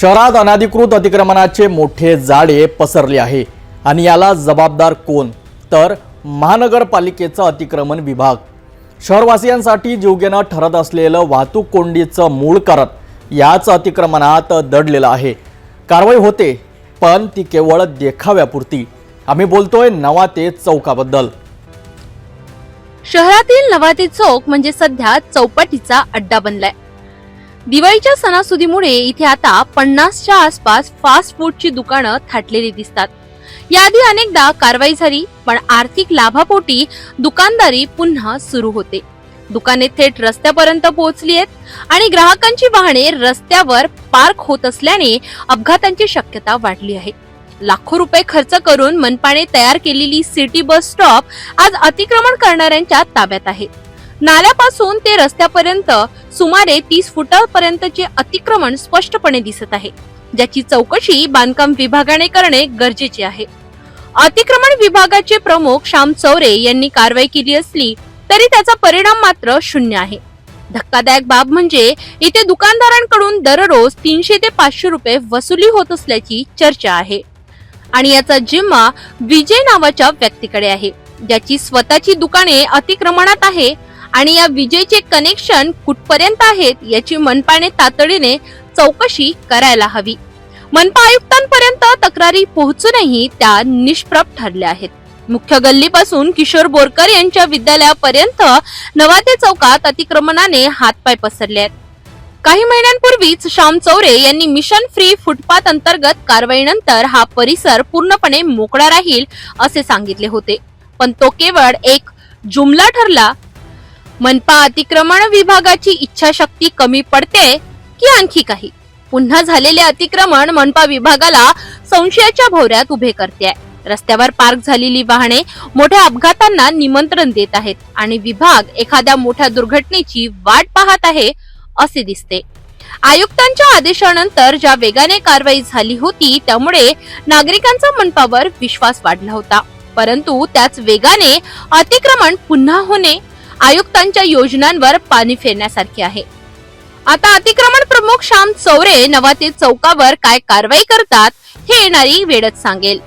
शहरात अनधिकृत अतिक्रमणाचे मोठे जाळे पसरले आहे. आणि याला जबाबदार कोण? तर महानगरपालिकेचा अतिक्रमण विभाग. शहरवासियांसाठी जीवघेणं ठरत असलेलं वाहतूक कोंडीचं मूळ करत याच अतिक्रमणात दडलेलं आहे. कारवाई होते पण ती केवळ देखाव्यापुरती. आम्ही बोलतोय नवा ते चौकाबद्दल. शहरातील नवाते चौक म्हणजे सध्या चौपाटीचा अड्डा बनलाय. दिवाळीच्या सणासुदीमुळे इथे आता पन्नासच्या आसपास फास्ट फूडची दुकानं थाटलेली दिसतात. याआधी अनेकदा कारवाई झाली पण आर्थिक लाभापोटी दुकानदारी पुन्हा सुरू होते. दुकाने थेट रस्त्यापर्यंत पोहोचली आहेत आणि ग्राहकांची वाहने रस्त्यावर पार्क होत असल्याने अपघातांची शक्यता वाढली आहे. लाखो रुपये खर्च करून मनपाने तयार केलेली सिटी बस स्टॉप आज अतिक्रमण करणाऱ्यांच्या ताब्यात आहे. नाल्यापासून ते रस्त्यापर्यंत सुमारे तीस फुटापर्यंतचे अतिक्रमण स्पष्टपणे दिसत आहे ज्याची चौकशी बांधकाम विभागाने करणे गरजेचे आहे. अतिक्रमण विभागाचे प्रमुख श्याम चौरे यांनी कारवाई केली असली तरी त्याचा परिणाम मात्र शून्य आहे. धक्कादायक बाब म्हणजे इथे दुकानदारांकडून दररोज तीनशे ते पाचशे रुपये वसुली होत असल्याची चर्चा आहे. आणि याचा जिम्मा विजय नावाच्या व्यक्तीकडे आहे ज्याची स्वतःची दुकाने अतिक्रमणात आहे आणि या विजेचे कनेक्शन कुठपर्यंत आहेत याची मनपाने तातडीने चौकशी करायला हवी. मनपा आयुक्तांपर्यंत तक्रारी पोहोचूनही त्या निष्प्रभ ठरल्या आहेत. मुख्य गल्लीपासून किशोर बोरकर यांच्या विद्यालयापर्यंत नवाते चौकात अतिक्रमणाने हातपाय पसरले आहेत. काही महिन्यांपूर्वीच श्याम चौरे यांनी मिशन फ्री फुटपाथ अंतर्गत कारवाईनंतर हा परिसर पूर्णपणे मोकळा राहील असे सांगितले होते. पण तो केवळ एक जुमला ठरला मनपा अतिक्रमण विभागाची इच्छाशक्ती कमी पडते की आणखी काही? पुन्हा झालेले अतिक्रमण मनपा विभागाला संशयाच्या भोवऱ्यात उभे करते. आहे रस्त्यावर पार्क झालेली वाहने मोठ्या अपघातांना निमंत्रण देत आहेत आणि विभाग एखाद्या मोठ्या दुर्घटनेची वाट पाहत आहे असे दिसते. आयुक्तांच्या आदेशानंतर ज्या वेगाने कारवाई झाली होती त्यामुळे नागरिकांचा मनपावर विश्वास वाढला होता. परंतु त्याच वेगाने अतिक्रमण पुन्हा होणे आयुक्तांच्या योजनांवर पाणी फेरण्यासारखे आहे. आता अतिक्रमण प्रमुख श्याम चौरे नवातील चौकावर काय कारवाई करतात हे येणारी वेळच सांगेल.